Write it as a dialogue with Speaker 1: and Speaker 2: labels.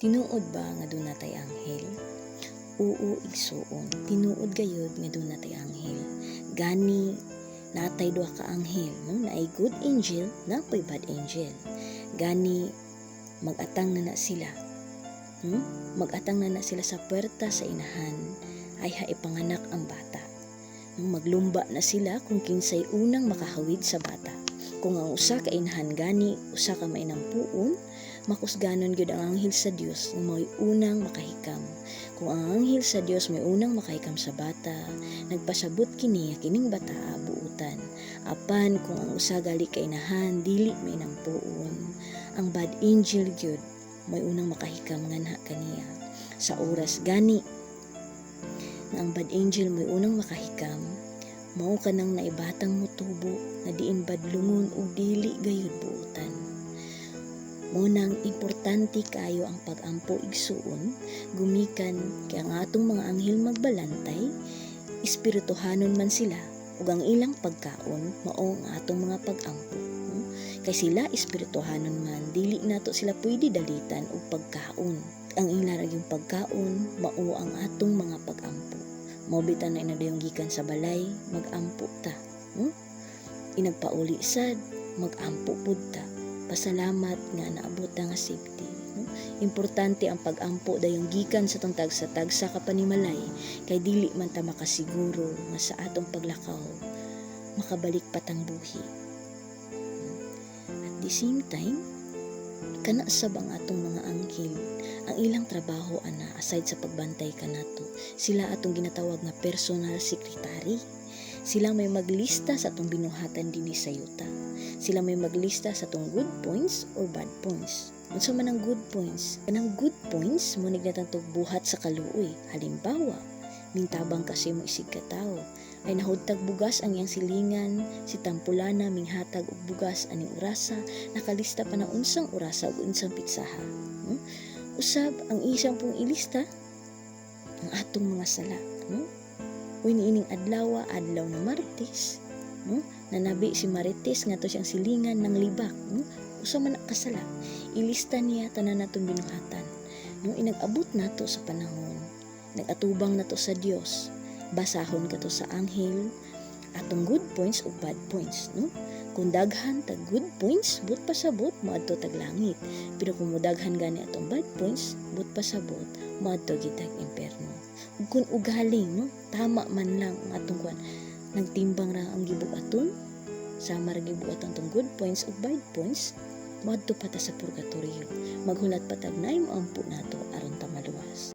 Speaker 1: Tinuod ba nga doon natay anghel? Oo, igsuon. Tinuod gayud nga doon natay anghel. Gani, natay duha ka anghel, no? na ay good angel, na pa'y bad angel. Gani, magatang na na sila. Hmm? Magatang na na sila sa puwerta sa inahan, ay haipanganak ang bata. Maglumba na sila kung kinsay unang makahawid sa bata. Kung ang usa ka inahan gani, usa ka mainang puon, makusganon gyud ang anghel sa Dios nga may unang makahikam. Kung ang anghel sa Dios may unang makahikam sa bata, nagpasabot kini kining bata buutan. Apan kung ang usa gali kay inahan dili may nang puon, ang bad angel gyud may unang makahikam nganha kaniya. Sa oras gani ang bad angel may unang makahikam, mao ka nang naibatang mutubo na diin badlungon o dili gayud buutan. Mo nang importante kayo ang pag-ampo igsuon, gumikan kay ang atong mga anghel magbalantay, espirituhanon man sila, ug ang ilang pagkaon mao ang atong mga pag-ampo. no? Kay sila espirituhanon man, dili nato sila pwede dalitan og pagkaon. Ang ilarag yung pagkaon, mao ang atong mga pag-ampo. Mobita na inadayong gikan sa balay, mag-ampo ta. No? Inagpauli sad, mag-ampo pud ta pasalamat nga naabot na nga safety. No? Importante ang pag-ampo dayong gikan sa tong tagsa-tagsa ka panimalay kay dili man ta makasiguro nga sa atong paglakaw makabalik patang buhi. At the same time, kana sab ang atong mga anghel ang ilang trabaho ana aside sa pagbantay kanato sila atong ginatawag nga personal secretary sila may maglista sa atong binuhatan dinhi sa yuta sila may maglista sa tong good points or bad points. Unsa man ang good points? Kanang good points mo nignatang buhat sa kaluoy. Halimbawa, mintabang kasi mo isig ka. Ay nahudtag bugas ang iyang silingan, si Tampulana minghatag og bugas aning urasa, nakalista pa na unsang urasa ug unsang pitsaha. Hmm? Usab ang isang pong ilista ang atong mga sala. Hmm? Uy niining adlaw, adlaw na Martes, no? nanabi si Marites nga to siyang silingan ng libak no? usa man kasala ilista niya tanan natong binuhatan nung inag-abot nato sa panahon nagatubang nato sa Dios basahon kato sa anghel. Atong good points o bad points no? Kung daghan tag good points but pasabot moadto tag langit. Pero kung mudaghan gani atong bad points but pasabot moadto gid tag imperno. Ug kung ugaling no? Tama man lang ang atong kwan. Nagtimbang ra ang gibugaton sama ra gibugaton tong good points ug bad points moadto pa ta sa purgatorio. Maghulat pa tag naay mo ampo nato aron